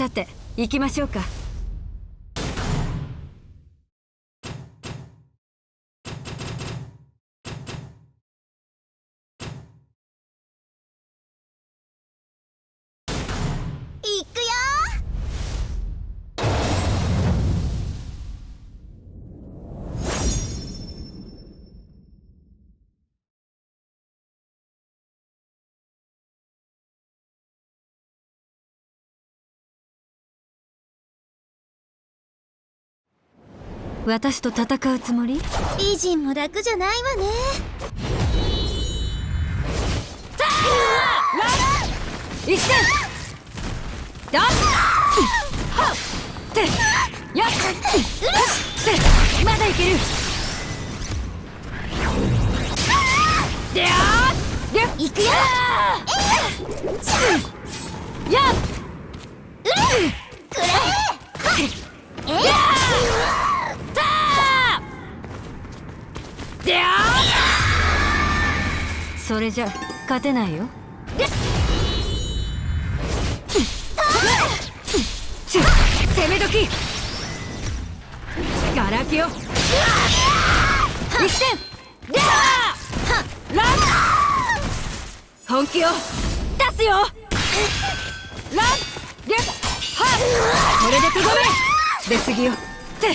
さて行きましょうか。私と戦うつもり？美人も楽じゃないわね。一戦だっはっ！てやっっ！てまだいける！でやーりゃいくよ！やっ！くらええでやーそれじゃ勝てないよ。ちょ攻め時ガラキを一戦ラン本気を出すよランリャはこれでとどめ出過ぎよっ。ては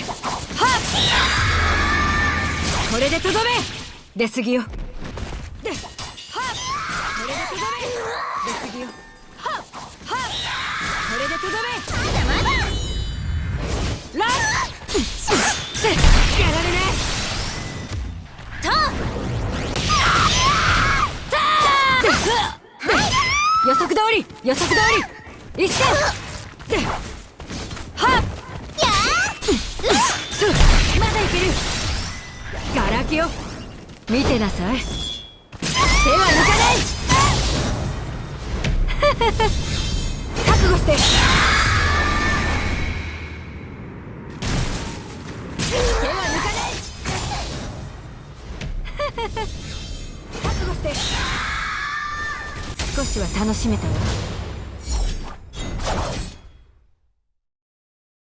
これでとどめ出過ぎよまだい予測通り予測通り一戦はっまだいける。ガラキを。見てなさい。手は抜かない。覚悟して。手は抜かない覚悟して少しは楽しめたわ